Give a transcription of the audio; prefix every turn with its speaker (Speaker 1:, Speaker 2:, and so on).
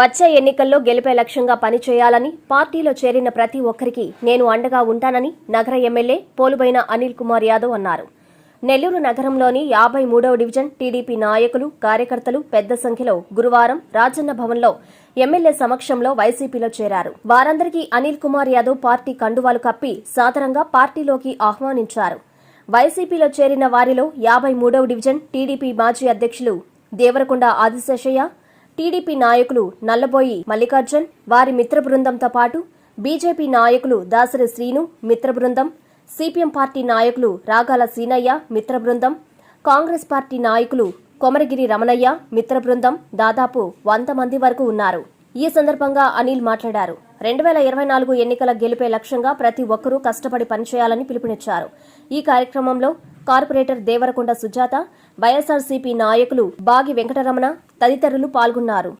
Speaker 1: వచ్చే ఎన్నికల్లో గెలిపే లక్ష్యంగా పనిచేయాలని పార్టీలో చేరిన ప్రతి ఒక్కరికి నేను అండగా ఉంటానని నగర ఎమ్మెల్యే పోలుబైన అనిల్ కుమార్ యాదవ్ అన్నారు. నెల్లూరు నగరంలోని యాభై మూడవ డివిజన్ టీడీపీ నాయకులు కార్యకర్తలు పెద్ద సంఖ్యలో గురువారం రాజన్న భవన్లో ఎమ్మెల్యే సమక్షంలో వైసీపీలో చేరారు. వారందరికీ అనిల్ కుమార్ యాదవ్ పార్టీ కండువాలు కప్పి సాదరంగా పార్టీలోకి ఆహ్వానించారు. వైసీపీలో చేరిన వారిలో యాభై మూడవ డివిజన్ టీడీపీ మాజీ అధ్యక్షులు దేవరకొండ ఆదిశేషయ్య టీడీపీ నాయకులు నల్లబోయి మల్లికార్జున్ వారి మిత్ర బృందంతో పాటు బీజేపీ నాయకులు దాసరి శ్రీను మిత్ర బృందం సిపిఎం పార్టీ నాయకులు రాగాల సీనయ్య మిత్ర బృందం కాంగ్రెస్ పార్టీ నాయకులు కొమరగిరి రమణయ్య మిత్ర బృందం దాదాపు వంద మంది వరకు ఉన్నారు. ఈ సందర్భంగా అనిల్ మాట్లాడారు. రెండు వేల ఇరవై నాలుగు ఎన్నికల గెలిపే లక్ష్యంగా ప్రతి ఒక్కరూ కష్టపడి పనిచేయాలని పిలుపునిచ్చారు. ఈ కార్యక్రమంలో కార్పొరేటర్ దేవరకొండ సుజాత వైఎస్ఆర్సీపీ నాయకులు బాగి వెంకటరమణ తదితరులు పాల్గొన్నారు.